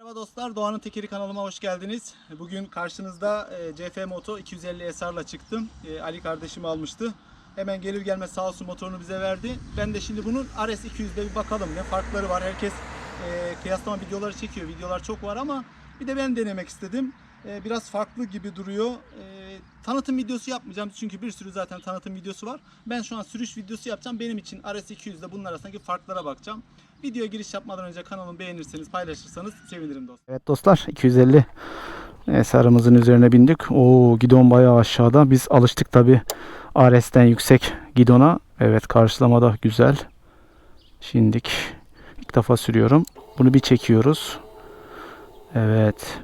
Merhaba dostlar, Doğan'ın Tekeri kanalıma hoş geldiniz. Bugün karşınızda e, CF Moto 250 SR'la çıktım. E, Ali kardeşim almıştı. Hemen gelir gelmez sağ olsun motorunu bize verdi. Ben de şimdi bunun RS 200'de bir bakalım ne farkları var. Herkes e, kıyaslama videoları çekiyor. Videolar çok var ama bir de ben denemek istedim. Biraz farklı gibi duruyor. E, tanıtım videosu yapmayacağım çünkü bir sürü zaten tanıtım videosu var. Ben şu an sürüş videosu yapacağım. Benim için RS 200'de bunun arasındaki farklara bakacağım. Videoya giriş yapmadan önce kanalımı beğenirseniz, paylaşırsanız sevinirim dostlar. Evet dostlar 250 SR'ımızın üzerine bindik. Oo gidon bayağı aşağıda. Biz alıştık tabi RS'ten yüksek gidona. Evet karşılamada güzel. Şimdik ilk defa sürüyorum. Bunu bir çekiyoruz. Evet.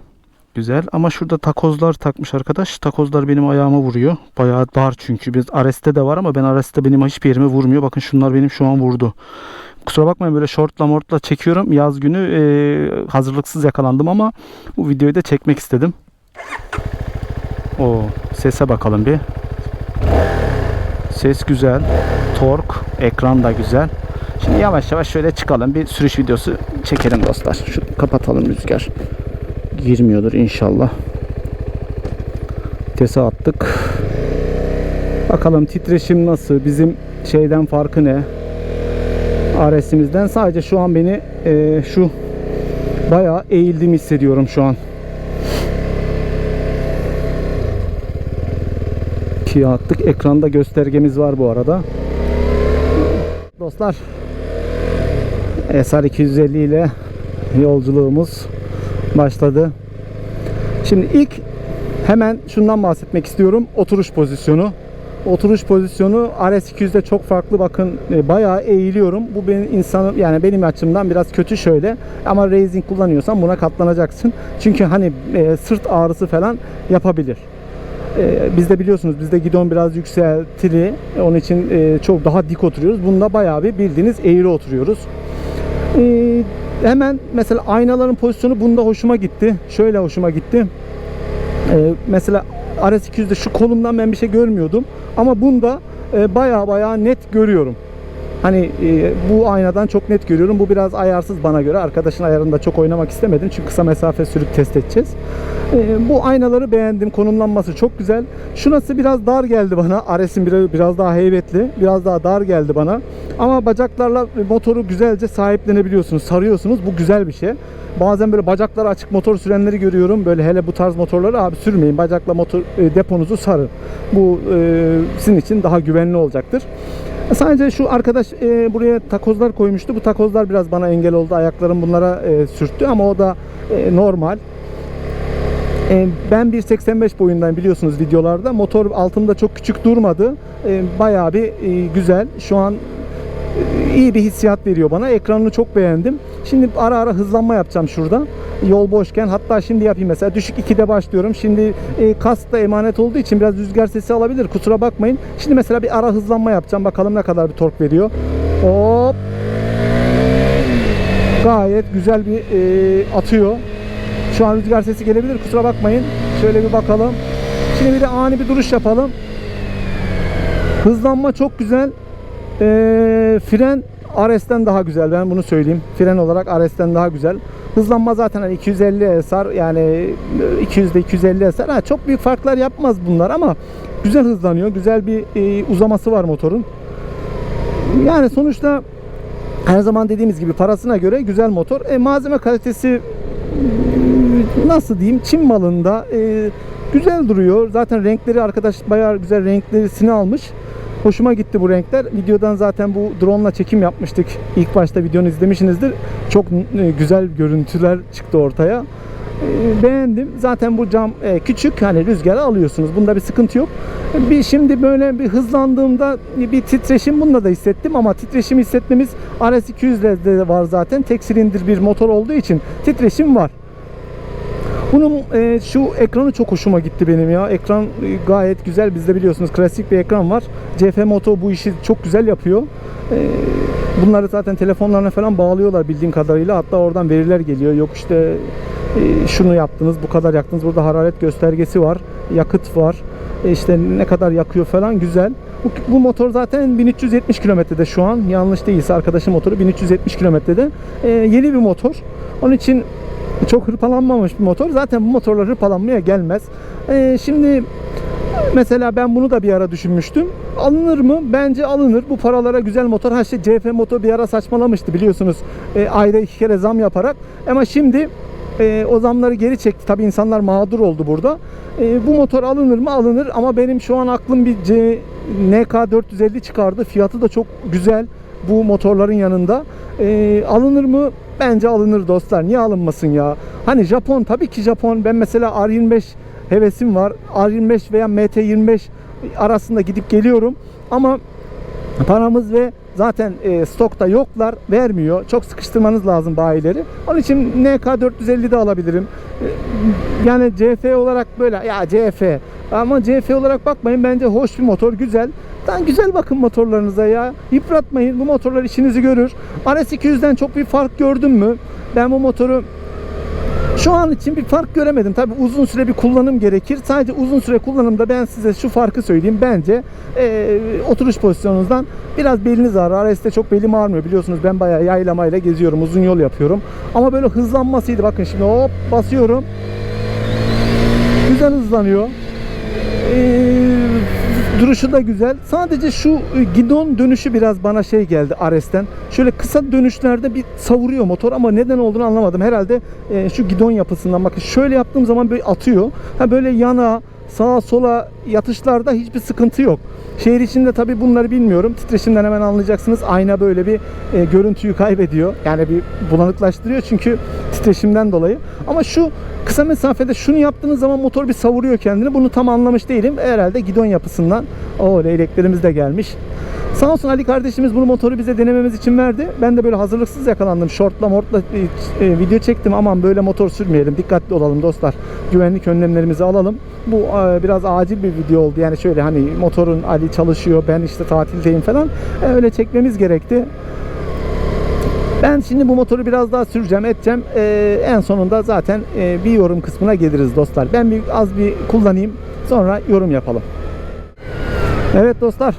Güzel ama şurada takozlar takmış arkadaş. Takozlar benim ayağıma vuruyor. Bayağı dar çünkü. Biz RS'te de var ama ben RS'te benim hiçbir yerime vurmuyor. Bakın şunlar benim şu an vurdu. Kusura bakmayın böyle shortla mortla çekiyorum. Yaz günü e, hazırlıksız yakalandım ama bu videoyu da çekmek istedim. O sese bakalım bir. Ses güzel. Tork, ekran da güzel. Şimdi yavaş yavaş şöyle çıkalım. Bir sürüş videosu çekelim dostlar. Şu kapatalım rüzgar. Girmiyordur inşallah. Vitese attık. Bakalım titreşim nasıl? Bizim şeyden farkı ne? RS'imizden sadece şu an beni e, şu bayağı eğildiğimi hissediyorum şu an. İkiye attık. Ekranda göstergemiz var bu arada. Dostlar SR 250 ile yolculuğumuz başladı. Şimdi ilk hemen şundan bahsetmek istiyorum. Oturuş pozisyonu. Oturuş pozisyonu RS200'de çok farklı. Bakın e, bayağı eğiliyorum. Bu benim insanım yani benim açımdan biraz kötü şöyle. Ama racing kullanıyorsan buna katlanacaksın. Çünkü hani e, sırt ağrısı falan yapabilir. E, biz de biliyorsunuz bizde gidon biraz yükseltili. Onun için e, çok daha dik oturuyoruz. Bunda bayağı bir bildiğiniz eğri oturuyoruz. E, hemen mesela aynaların pozisyonu bunda hoşuma gitti. Şöyle hoşuma gitti. E, mesela RS200'de şu kolumdan ben bir şey görmüyordum. Ama bunda e, baya baya net görüyorum. Hani e, bu aynadan çok net görüyorum. Bu biraz ayarsız bana göre. Arkadaşın ayarında çok oynamak istemedim. Çünkü kısa mesafe sürüp test edeceğiz. E, bu aynaları beğendim. Konumlanması çok güzel. Şurası biraz dar geldi bana. RS'in biraz, biraz daha heybetli. Biraz daha dar geldi bana. Ama bacaklarla motoru güzelce sahiplenebiliyorsunuz. Sarıyorsunuz. Bu güzel bir şey. Bazen böyle bacakları açık motor sürenleri görüyorum. Böyle hele bu tarz motorları abi sürmeyin. Bacakla motor e, deponuzu sarın. Bu e, sizin için daha güvenli olacaktır. Sadece şu arkadaş e, buraya takozlar koymuştu. Bu takozlar biraz bana engel oldu. Ayaklarım bunlara e, sürttü ama o da e, normal. E, ben 1.85 boyundayım biliyorsunuz videolarda. Motor altımda çok küçük durmadı. E, bayağı bir e, güzel. Şu an e, iyi bir hissiyat veriyor bana. Ekranını çok beğendim. Şimdi ara ara hızlanma yapacağım şurada. Yol boşken hatta şimdi yapayım mesela düşük 2'de başlıyorum. Şimdi e, kask da emanet olduğu için biraz rüzgar sesi alabilir. Kusura bakmayın. Şimdi mesela bir ara hızlanma yapacağım. Bakalım ne kadar bir tork veriyor. Hop. Gayet güzel bir e, atıyor. Şu an rüzgar sesi gelebilir. Kusura bakmayın. Şöyle bir bakalım. Şimdi bir de ani bir duruş yapalım. Hızlanma çok güzel. E, fren RS'ten daha güzel. Ben bunu söyleyeyim. Fren olarak RS'ten daha güzel. Hızlanma zaten hani 250 SR yani 200'de 250 SR. Ha, çok büyük farklar yapmaz bunlar ama güzel hızlanıyor. Güzel bir e, uzaması var motorun. Yani sonuçta her zaman dediğimiz gibi parasına göre güzel motor. E, malzeme kalitesi nasıl diyeyim Çin malında e, güzel duruyor. Zaten renkleri arkadaş bayağı güzel renklerisini almış. Hoşuma gitti bu renkler. Videodan zaten bu drone ile çekim yapmıştık. İlk başta videonu izlemişsinizdir. Çok e, güzel görüntüler çıktı ortaya. E, beğendim. Zaten bu cam e, küçük hani rüzgarı alıyorsunuz. Bunda bir sıkıntı yok. Bir şimdi böyle bir hızlandığımda bir titreşim bununla da hissettim ama titreşim hissetmemiz RS200'de de var zaten. Tek silindir bir motor olduğu için titreşim var. Bunun e, şu ekranı çok hoşuma gitti benim ya. Ekran e, gayet güzel. Bizde biliyorsunuz klasik bir ekran var. CF Moto bu işi çok güzel yapıyor. E, bunları zaten telefonlarına falan bağlıyorlar bildiğin kadarıyla. Hatta oradan veriler geliyor. Yok işte e, şunu yaptınız, bu kadar yaktınız. Burada hararet göstergesi var. Yakıt var. E, işte ne kadar yakıyor falan güzel. Bu, bu motor zaten 1370 kilometrede şu an. Yanlış değilse arkadaşım motoru 1370 kilometrede. E, yeni bir motor. Onun için çok hırpalanmamış bir motor. Zaten bu motorlar hırpalanmaya gelmez. Ee, şimdi Mesela ben bunu da bir ara düşünmüştüm. Alınır mı? Bence alınır. Bu paralara güzel motor. Ha işte CF Moto bir ara saçmalamıştı biliyorsunuz. E, ayda iki kere zam yaparak. Ama şimdi e, o zamları geri çekti. Tabii insanlar mağdur oldu burada. E, bu motor alınır mı? Alınır. Ama benim şu an aklım bir C, NK 450 çıkardı. Fiyatı da çok güzel bu motorların yanında. E, alınır mı? Bence alınır dostlar. Niye alınmasın ya? Hani Japon tabii ki Japon. Ben mesela R25 hevesim var. R25 veya MT25 arasında gidip geliyorum. Ama paramız ve zaten e, stokta yoklar vermiyor. Çok sıkıştırmanız lazım bayileri. Onun için NK 450 de alabilirim. E, yani CF olarak böyle ya CF ama CF olarak bakmayın bence hoş bir motor güzel. Lan güzel bakın motorlarınıza ya. Yıpratmayın. Bu motorlar işinizi görür. RS200'den çok bir fark gördün mü? Ben bu motoru şu an için bir fark göremedim. Tabi uzun süre bir kullanım gerekir. Sadece uzun süre kullanımda ben size şu farkı söyleyeyim. Bence e, oturuş pozisyonunuzdan biraz beliniz ağrır. RS'de çok belim ağrımıyor. Biliyorsunuz ben bayağı yaylamayla geziyorum. Uzun yol yapıyorum. Ama böyle hızlanmasıydı. Bakın şimdi hop basıyorum. Güzel hızlanıyor. Ee, duruşu da güzel. Sadece şu e, gidon dönüşü biraz bana şey geldi Ares'ten. Şöyle kısa dönüşlerde bir savuruyor motor ama neden olduğunu anlamadım. Herhalde e, şu gidon yapısından bakın şöyle yaptığım zaman böyle atıyor. Ha böyle yana sağa sola yatışlarda hiçbir sıkıntı yok. Şehir içinde tabi bunları bilmiyorum. Titreşimden hemen anlayacaksınız. Ayna böyle bir e, görüntüyü kaybediyor. Yani bir bulanıklaştırıyor çünkü titreşimden dolayı. Ama şu kısa mesafede şunu yaptığınız zaman motor bir savuruyor kendini. Bunu tam anlamış değilim. Herhalde gidon yapısından. O leyleklerimiz de gelmiş. Sağ olsun Ali kardeşimiz bunu motoru bize denememiz için verdi. Ben de böyle hazırlıksız yakalandım. Shortla mortla e, e, video çektim. Aman böyle motor sürmeyelim. Dikkatli olalım dostlar. Güvenlik önlemlerimizi alalım. Bu e, biraz acil bir video oldu. Yani şöyle hani motorun Ali çalışıyor. Ben işte tatildeyim falan. E, öyle çekmemiz gerekti. Ben şimdi bu motoru biraz daha süreceğim, edeceğim. Ee, en sonunda zaten e, bir yorum kısmına geliriz dostlar. Ben bir az bir kullanayım, sonra yorum yapalım. Evet dostlar,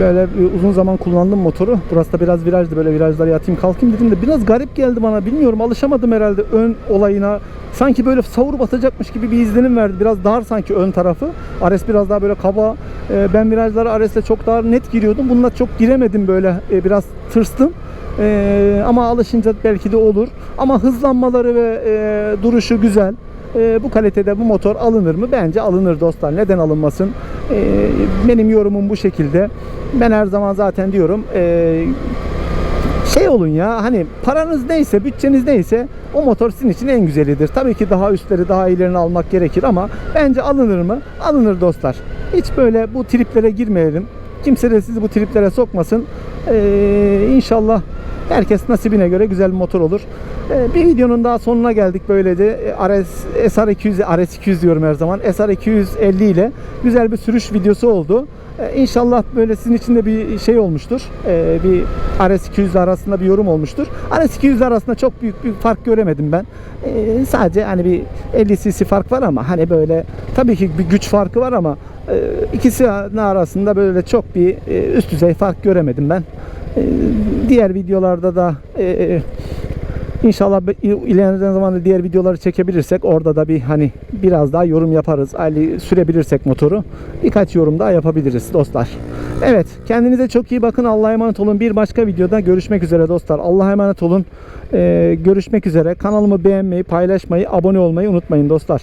böyle uzun zaman kullandım motoru. Burası da biraz virajdı, böyle virajlara yatayım kalkayım dedim de biraz garip geldi bana. Bilmiyorum, alışamadım herhalde ön olayına. Sanki böyle savur batacakmış gibi bir izlenim verdi. Biraz dar sanki ön tarafı. Ares biraz daha böyle kaba. Ee, ben virajlara Ares'le çok daha net giriyordum. Bununla çok giremedim böyle. Ee, biraz tırstım. Ee, ama alışınca belki de olur. Ama hızlanmaları ve e, duruşu güzel. Ee, bu kalitede bu motor alınır mı? Bence alınır dostlar. Neden alınmasın? Ee, benim yorumum bu şekilde. Ben her zaman zaten diyorum e, şey olun ya hani paranız neyse bütçeniz neyse o motor sizin için en güzelidir. Tabii ki daha üstleri daha iyilerini almak gerekir ama bence alınır mı? Alınır dostlar. Hiç böyle bu triplere girmeyelim. Kimse de sizi bu triplere sokmasın. Ee, inşallah herkes nasibine göre güzel bir motor olur. Ee, bir videonun daha sonuna geldik böylece. Ee, RS, SR200, RS200 diyorum her zaman. SR250 ile güzel bir sürüş videosu oldu. Ee, İnşallah böyle sizin için de bir şey olmuştur. Ee, bir RS200 arasında bir yorum olmuştur. RS200 arasında çok büyük bir fark göremedim ben. Ee, sadece hani bir 50 cc fark var ama hani böyle tabii ki bir güç farkı var ama e, ikisi arasında böyle çok bir e, üst düzey fark göremedim ben. E, diğer videolarda da e, İnşallah be- ilerleyen zamanda diğer videoları çekebilirsek orada da bir hani biraz daha yorum yaparız. Ali sürebilirsek motoru birkaç yorum daha yapabiliriz dostlar. Evet kendinize çok iyi bakın. Allah'a emanet olun. Bir başka videoda görüşmek üzere dostlar. Allah'a emanet olun. Ee, görüşmek üzere. Kanalımı beğenmeyi, paylaşmayı, abone olmayı unutmayın dostlar.